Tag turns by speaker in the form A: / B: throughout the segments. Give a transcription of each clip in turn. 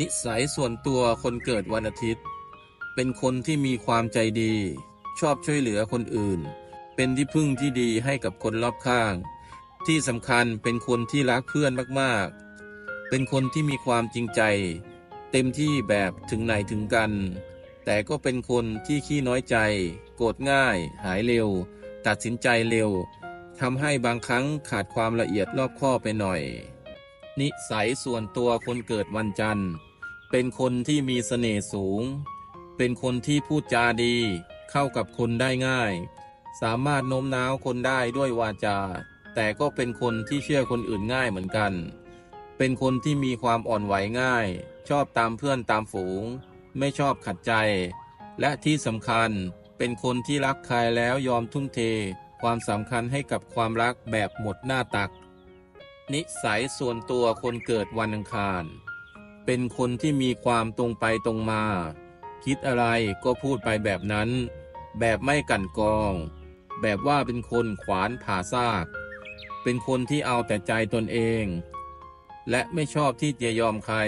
A: นิสัยส่วนตัวคนเกิดวันอาทิตย์ เป็นคนที่มีความใจดี ชอบช่วยเหลือคนอื่น เป็นที่พึ่งที่ดีให้กับคนรอบข้าง ที่สำคัญเป็นคนที่รักเพื่อนมากๆ เป็นคนที่มีความจริงใจ เต็มที่แบบถึงไหนถึงกัน แต่ก็เป็นคนที่ขี้น้อยใจ โกรธง่าย หายเร็ว ตัดสินใจเร็วทำให้บางครั้งขาดความละเอียดรอบคอบไปหน่อย นิสัยส่วนตัวคนเกิดวันจันทร์ เป็นคนที่มีเสน่ห์สูง เป็นคนที่พูดจาดี เข้ากับคนได้ง่าย สามารถโน้มน้าวคนได้ด้วยวาจา แต่ก็เป็นคนที่เชื่อคนอื่นง่ายเหมือนกัน เป็นคนที่มีความอ่อนไหวง่าย ชอบตามเพื่อนตามฝูง ไม่ชอบขัดใจ และที่สำคัญเป็นคนที่รักใครแล้วยอมทุ่มเท ความสำคัญให้กับความรักแบบหมดหน้าตัก นิสัยส่วนตัวคนเกิดวันอังคาร เป็นคนที่มีความตรงไปตรงมา คิดอะไรก็พูดไปแบบนั้น แบบไม่กลันกรอง แบบว่าเป็นคนขวานผ่าซาก เป็นคนที่เอาแต่ใจตนเอง และไม่ชอบที่จะยอมใคร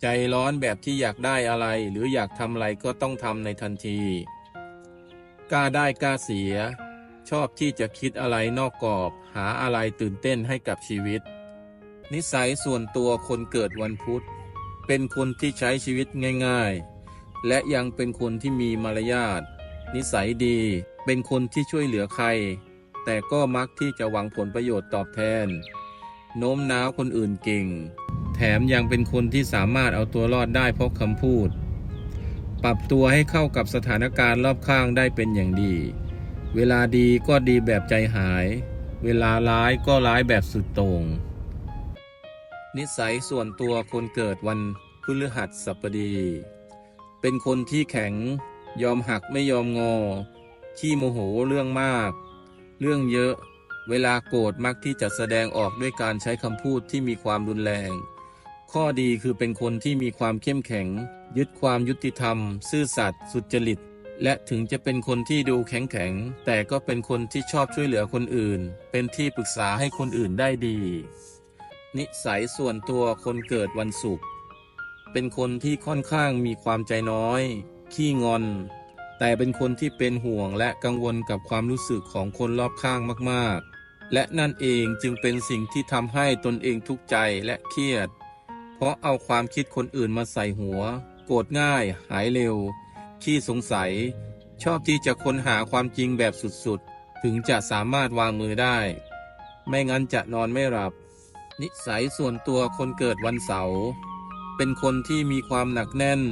A: ใจร้อนแบบที่อยากได้อะไรหรืออยากทำอะไรก็ต้องทำในทันที กล้าได้กล้าเสีย ชอบที่จะคิดอะไรนอกกรอบ หาอะไรตื่นเต้นให้กับชีวิต นิสัยส่วนตัวคนเกิดวันพุธ เป็นคนที่ใช้ชีวิตง่าย ๆ และยังเป็นคนที่มีมารยาท นิสัยดี เป็นคนที่ช่วยเหลือใคร แต่ก็มักที่จะหวังผลประโยชน์ตอบแทน โน้มน้าวคนอื่นเก่ง แถมยังเป็นคนที่สามารถเอาตัวรอดได้เพราะคำพูด ปรับตัวให้เข้ากับสถานการณ์รอบข้างได้เป็นอย่างดี เวลาดีก็ดีแบบใจหาย เวลาร้ายก็ร้ายแบบสุดโต่ง นิสัยส่วนตัวคนเกิดวันพฤหัสบดี เป็นคนที่แข็ง ยอมหักไม่ยอมงอ ขี้โมโหเรื่องมาก เรื่องเยอะ เวลาโกรธมักที่จะแสดงออกด้วยการใช้คำพูดที่มีความรุนแรง ข้อดีคือเป็นคนที่มีความเข้มแข็ง ยึดความยุติธรรม ซื่อสัตย์สุจริต และถึงจะเป็นคนที่ดูแข็งแข็ง แต่ก็เป็นคนที่ชอบช่วยเหลือคนอื่น เป็นที่ปรึกษาให้คนอื่นได้ดี นิสัยส่วนตัวคนเกิดวันศุกร์เป็นคนที่ค่อนข้างมีความใจน้อย ขี้งอน แต่เป็นคนที่เป็นห่วงและกังวลกับความรู้สึกของคนรอบข้างมากๆ และนั่นเองจึงเป็นสิ่งที่ทำให้ตนเองทุกข์ใจและเครียด เพราะเอาความคิดคนอื่นมาใส่หัว โกรธง่าย หายเร็ว ขี้สงสัย ชอบที่จะค้นหาความจริงแบบสุดๆ ถึงจะสามารถวางมือได้ ไม่งั้นจะนอนไม่หลับ นิสัยส่วนตัวคนเกิดวันเสาร์เป็นคนที่มีความหนักแน่น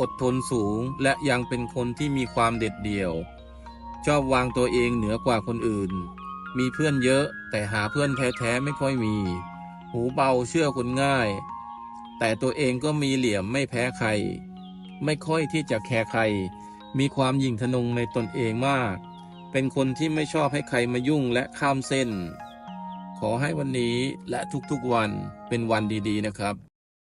A: อดทนสูง และยังเป็นคนที่มีความเด็ดเดี่ยว ชอบวางตัวเองเหนือกว่าคนอื่น มีเพื่อนเยอะแต่หาเพื่อนแท้ๆไม่ค่อยมี หูเบาเชื่อคนง่าย แต่ตัวเองก็มีเหลี่ยมไม่แพ้ใคร ไม่ค่อยที่จะแคร์ใคร มีความหยิ่งทะนงในตนเองมาก เป็นคนที่ไม่ชอบให้ใครมายุ่งและข้ามเส้น ขอให้วันนี้และทุกๆวันเป็นวันดีๆนะครับ